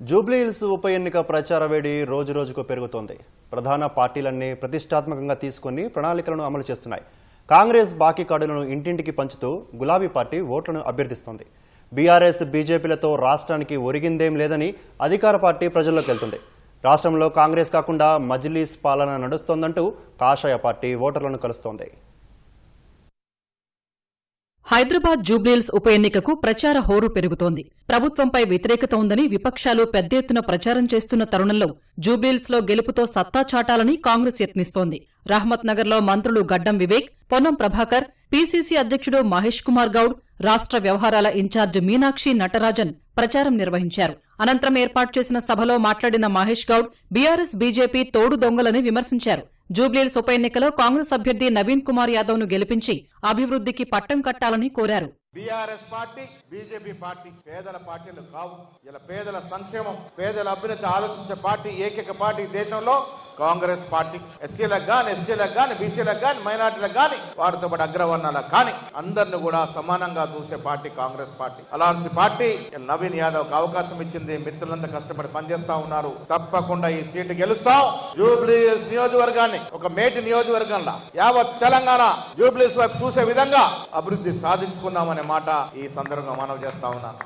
జూబ్లీహిల్స్ ఉప ఎన్నిక ప్రచార వేడి రోజు రోజుకు పెరుగుతోంది. ప్రధాన పార్టీలన్నీ ప్రతిష్టాత్మకంగా తీసుకుని ప్రణాళికలను అమలు చేస్తున్నాయి. కాంగ్రెస్ బాకీ కార్డులను ఇంటింటికి పంచుతూ గులాబీ పార్టీ ఓట్లను అభ్యర్థిస్తోంది. బీఆర్ఎస్ బీజేపీలతో రాష్ట్రానికి ఒరిగిందేం లేదని అధికార పార్టీ ప్రజల్లోకి వెళ్తుంది. రాష్ట్రంలో కాంగ్రెస్ కాకుండా మజ్లీస్ పాలన నడుస్తోందంటూ కాషాయ పార్టీ ఓటర్లను కలుస్తోంది. హైదరాబాద్ జూబ్లీహిల్స్ ఉప ఎన్నికకు ప్రచార హోరు పెరుగుతోంది. ప్రభుత్వంపై వ్యతిరేకత ఉందని విపక్షాలు పెద్ద ఎత్తున ప్రచారం చేస్తున్న తరుణంలో జూబ్లీల్స్లో గెలుపుతో సత్తా చాటాలని కాంగ్రెస్ యత్నిస్తోంది. రహమత్ నగర్లో మంత్రులు గడ్డం వివేక్ పొన్నం ప్రభాకర్ పీసీసీ అధ్యక్షుడు మహేష్ కుమార్ గౌడ్ రాష్ట్ర వ్యవహారాల ఇన్ఛార్జ్ మీనాక్షి నటరాజన్ ప్రచారం నిర్వహించారు. అనంతరం ఏర్పాటు చేసిన సభలో మాట్లాడిన మహేష్ గౌడ్ బీఆర్ఎస్ బీజేపీ తోడు దొంగలని విమర్శించారు. జూబ్లీహిల్స్ ఉప ఎన్నికలో కాంగ్రెస్ అభ్యర్థి నవీన్ కుమార్ యాదవ్ను గెలిపించి అభివృద్ధికి పట్టం కట్టాలని కోరారు. బీఆర్ఎస్ పార్టీ బీజేపీ పార్టీ పేదల పార్టీలు కావు. ఇలా పేదల సంక్షేమం పేదల అభ్యున్నతి ఆలోచించే పార్టీ ఏకైక పార్టీ దేశంలో కాంగ్రెస్ పార్టీ. ఎస్సీలకు గాని ఎస్టీలకు గాని బీసీలకు గాని మైనార్టీలకు గాని వారితో పాటు అగ్రవర్ణాలకు కానీ అందరిని కూడా సమానంగా చూసే పార్టీ కాంగ్రెస్ పార్టీ. అలాంటి పార్టీ నవీన్ యాదవ్కు అవకాశం ఇచ్చింది. మిత్రులంతా కష్టపడి పనిచేస్తా ఉన్నారు. తప్పకుండా ఈ సీటు గెలుస్తాం. జూబ్లీ నియోజకవర్గాన్ని ఒక మేటి నియోజకవర్గంలో యావత్ తెలంగాణ జూబ్లీస్ వైపు చూసే విధంగా అభివృద్ధి సాధించుకుందామని మాట ఈ సందర్భంగా మనవి చేస్తా ఉన్నాను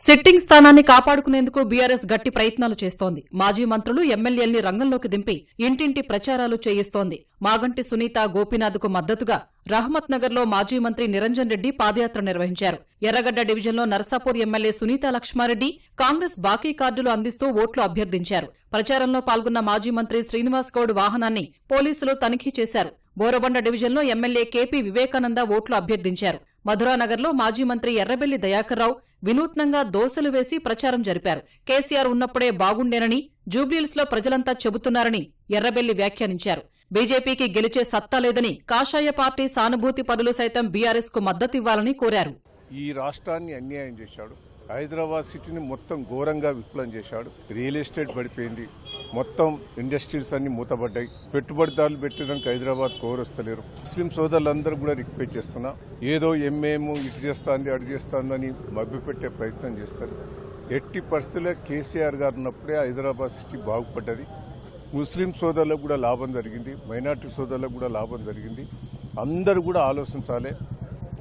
సిట్టింగ్ స్థానాన్ని కాపాడుకునేందుకు బీఆర్ఎస్ గట్టి ప్రయత్నాలు చేస్తోంది. మాజీ మంత్రులు ఎమ్మెల్యేల్ని రంగంలోకి దింపి ఇంటింటి ప్రచారాలు చేయిస్తోంది. మాగంటి సునీత గోపీనాథ్కు మద్దతుగా రహమత్ నగర్లో మాజీ మంత్రి నిరంజన్ రెడ్డి పాదయాత్ర నిర్వహించారు. ఎర్రగడ్డ డివిజన్లో నరసాపూర్ ఎమ్మెల్యే సునీత లక్ష్మారెడ్డి కాంగ్రెస్ బాకీ కార్డులు అందిస్తూ ఓట్లు అభ్యర్థించారు. ప్రచారంలో పాల్గొన్న మాజీ మంత్రి శ్రీనివాస్ గౌడ్ వాహనాన్ని పోలీసులు తనిఖీ చేశారు. బోరబండ డివిజన్లో ఎమ్మెల్యే కేపీ వివేకానంద ఓట్లు అభ్యర్థించారు. మధురానగర్లో మాజీ మంత్రి ఎర్రబెల్లి దయాకర్రావు వినూత్నంగా దోసలు వేసి ప్రచారం జరిపారు. కేసీఆర్ ఉన్నప్పుడే బాగుండేనని జూబ్లీల్స్లో ప్రజలంతా చెబుతున్నారని ఎర్రబెల్లి వ్యాఖ్యానించారు. బీజేపీకి గెలిచే సత్తా లేదని కాషాయ పార్టీ సానుభూతి పనులు సైతం బీఆర్ఎస్కు మద్దతివ్వాలని కోరారు. ఈ రాష్ట్రాన్ని అన్యాయం చేశాడు. హైదరాబాద్ సిటీని మొత్తం ఘోరంగా విప్లవం చేశాడు. రియల్ ఎస్టేట్ పడిపోయింది. మొత్తం ఇండస్ట్రీస్ అన్ని మూతపడ్డాయి. పెట్టుబడిదారులు పెట్టడానికి హైదరాబాద్ కోరొస్తలేరు. ముస్లిం సోదరులందరూ కూడా రిక్వెస్ట్ చేస్తున్నా ఏదో ఎంఏము ఇటు చేస్తాంది అటు చేస్తాందని మభ్యపెట్టే ప్రయత్నం చేస్తారు. ఎట్టి పరిస్థితుల్లో కేసీఆర్ గారు ఉన్నప్పుడే హైదరాబాద్ సిటీ బాగుపడ్డది. ముస్లిం సోదరులకు కూడా లాభం జరిగింది. మైనార్టీ సోదరులకు కూడా లాభం జరిగింది. అందరూ కూడా ఆలోచించాలి.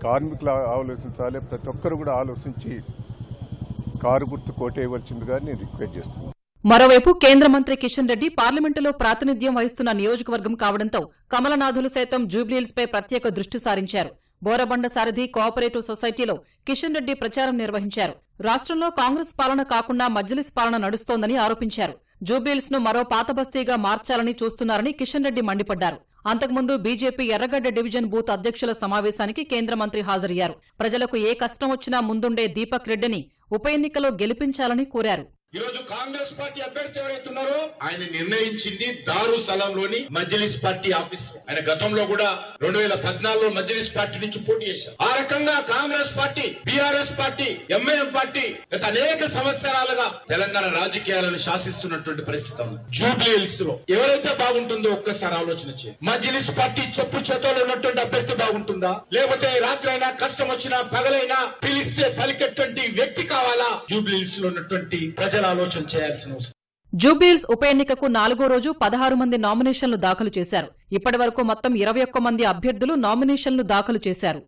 కార్మికులు ఆలోచించాలి. ప్రతి ఒక్కరు కూడా ఆలోచించి కారు గుర్తు కోటేయవలసిందిగా నేను రిక్వెస్ట్ చేస్తున్నాను. మరోవైపు కేంద్ర మంత్రి కిషన్ రెడ్డి పార్లమెంటులో ప్రాతినిధ్యం వహిస్తున్న నియోజకవర్గం కావడంతో కమలనాథులు సైతం జూబ్లీహిల్స్పై ప్రత్యేక దృష్టి సారించారు. బోరబండ సారథి కోఆపరేటివ్ సొసైటీలో కిషన్ రెడ్డి ప్రచారం నిర్వహించారు. రాష్ట్రంలో కాంగ్రెస్ పాలన కాకుండా మజ్లిస్ పాలన నడుస్తోందని ఆరోపించారు. జూబ్లీహిల్స్ను మరో పాతబస్తీగా మార్చాలని చూస్తున్నారని కిషన్ రెడ్డి మండిపడ్డారు. అంతకుముందు బీజేపీ ఎర్రగడ్డ డివిజన్ బూత్ అధ్యక్షుల సమావేశానికి కేంద్ర మంత్రి హాజరయ్యారు. ప్రజలకు ఏ కష్టం వచ్చినా ముందుండే దీపక్ రెడ్డిని ఉప ఎన్నికలో గెలిపించాలని కోరారు. ఈ రోజు కాంగ్రెస్ పార్టీ అభ్యర్థి ఎవరైతే ఉన్నారో ఆయన నిర్ణయించింది దారు సలాంలోని మజ్లిస్ పార్టీ ఆఫీస్. ఆయన గతంలో కూడా రెండు వేల పద్నాలుగులో మజ్లిస్ పార్టీ నుంచి పోటీ చేశారు. ఆ రకంగా Congress party BRS party MIM party గత అనేక సంవత్సరాలుగా తెలంగాణ రాజకీయాలను శాసిస్తున్నటువంటి పరిస్థితి ఉంది. జూబ్లీ హిల్స్లో ఎవరైతే బాగుంటుందో ఒక్కసారి ఆలోచన చేయండి. మజ్లిస్ పార్టీ చెప్పు చేతలో ఉన్నటువంటి అభ్యర్థి బాగుంటుందా? లేకపోతే రాత్రి అయినా కష్టం వచ్చినా పగలైనా పిలిస్తే పలికేటువంటి వ్యక్తి కావాలా? జూబ్లీ హిల్స్లో ఉన్నటువంటి ప్రజలు ఆలోచన చేయాల్సిన అవసరం. జూబ్లీహిల్స్ ఉప ఎన్నికకు నాలుగో రోజు పదహారు మంది నామినేషన్లు దాఖలు చేశారు. ఇప్పటి వరకు మొత్తం ఇరవై ఒక్క మంది అభ్యర్థులు నామినేషన్లు దాఖలు చేశారు.